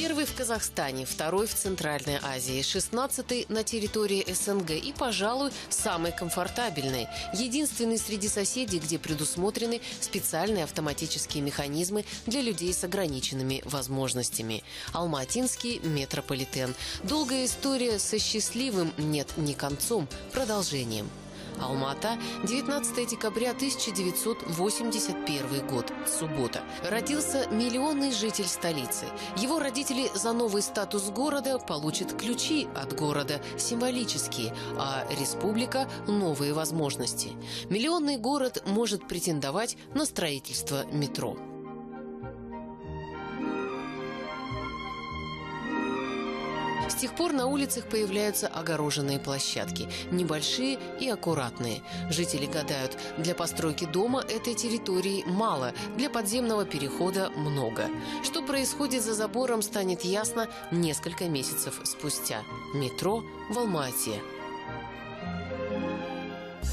Первый в Казахстане, второй в Центральной Азии, шестнадцатый на территории СНГ и, пожалуй, самый комфортабельный. Единственный среди соседей, где предусмотрены специальные автоматические механизмы для людей с ограниченными возможностями. Алматинский метрополитен. Долгая история со счастливым, нет, не концом, продолжением. Алмата, 19 декабря 1981 год, суббота. Родился миллионный житель столицы. Его родители за новый статус города получат ключи от города, символические, а республика – новые возможности. Миллионный город может претендовать на строительство метро. С тех пор на улицах появляются огороженные площадки, небольшие и аккуратные. Жители гадают, для постройки дома этой территории мало, для подземного перехода много. Что происходит за забором, станет ясно несколько месяцев спустя. Метро в Алма-Ате.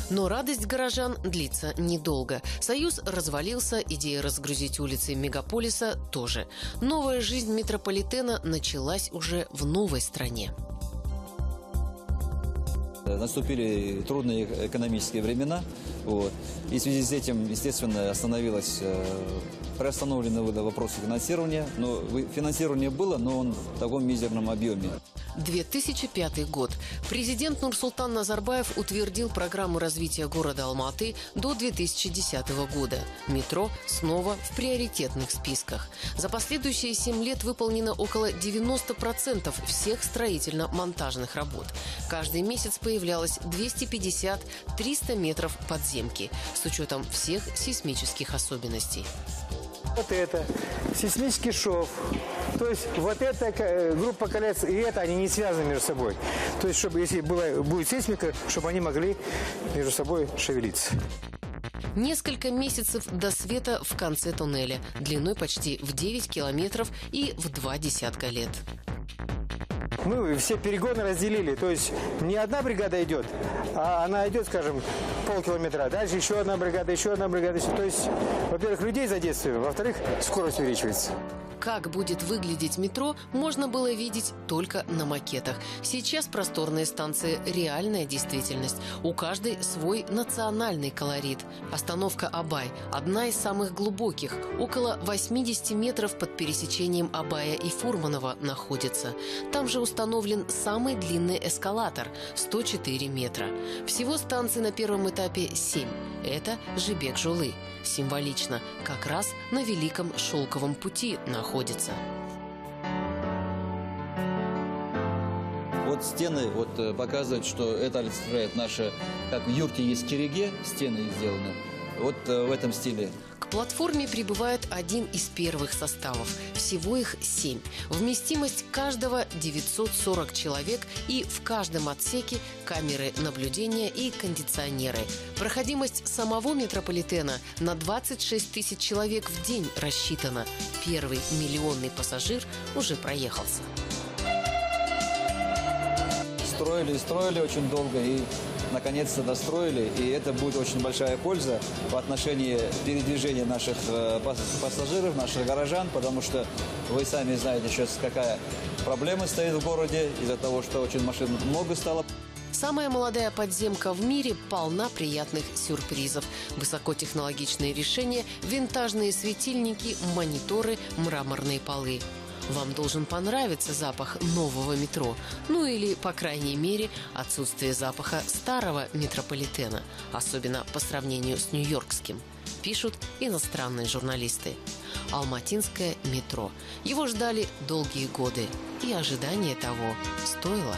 Но радость горожан длится недолго. Союз развалился, идея разгрузить улицы мегаполиса тоже. Новая жизнь метрополитена началась уже в новой стране. Наступили трудные экономические времена. Вот. И в связи с этим, естественно, остановилось, э, приостановлены вопросы финансирования. Но финансирование было, но он в таком мизерном объеме. 2005 год. Президент Нурсултан Назарбаев утвердил программу развития города Алматы до 2010 года. Метро снова в приоритетных списках. За последующие 7 лет выполнено около 90% всех строительно-монтажных работ. Каждый месяц появлялось 250-300 метров подземки с учетом всех сейсмических особенностей. Вот это, сейсмический шов. То есть вот эта э, группа колец и это, они не связаны между собой. То есть, чтобы если была, будет сейсмика, чтобы они могли между собой шевелиться. Несколько месяцев до света в конце туннеля, длиной почти в 9 километров и в два десятка лет. Мы все перегоны разделили. То есть не одна бригада идет, а она идет, скажем, полкилометра. Дальше еще одна бригада, еще одна бригада. То есть, во-первых, людей задействуем, во-вторых, скорость увеличивается. Как будет выглядеть метро, можно было видеть только на макетах. Сейчас просторные станции – реальная действительность. У каждой свой национальный колорит. Остановка Абай – одна из самых глубоких. Около 80 метров под пересечением Абая и Фурманова находится. Там же установлен самый длинный эскалатор – 104 метра. Всего станций на первом этапе 7. Это Жибек-Жулы. Символично, как раз на Великом Шелковом пути находится. Вот стены вот, э, показывают, что это олицетворяет наше, как в юрте есть кереге, стены сделаны. Вот э, в этом стиле. К платформе прибывает один из первых составов. Всего их семь. Вместимость каждого 940 человек и в каждом отсеке камеры наблюдения и кондиционеры. Проходимость самого метрополитена на 26 тысяч человек в день рассчитана. Первый миллионный пассажир уже проехался. Строили и строили очень долго и наконец-то достроили. И это будет очень большая польза в отношении передвижения наших э, пас- пассажиров, наших горожан, потому что вы сами знаете сейчас, какая проблема стоит в городе из-за того, что очень машин много стало. Самая молодая подземка в мире полна приятных сюрпризов. Высокотехнологичные решения, винтажные светильники, мониторы, мраморные полы. Вам должен понравиться запах нового метро. Ну или, по крайней мере, отсутствие запаха старого метрополитена. Особенно по сравнению с нью-йоркским. Пишут иностранные журналисты. Алматинское метро. Его ждали долгие годы. И ожидание того стоило.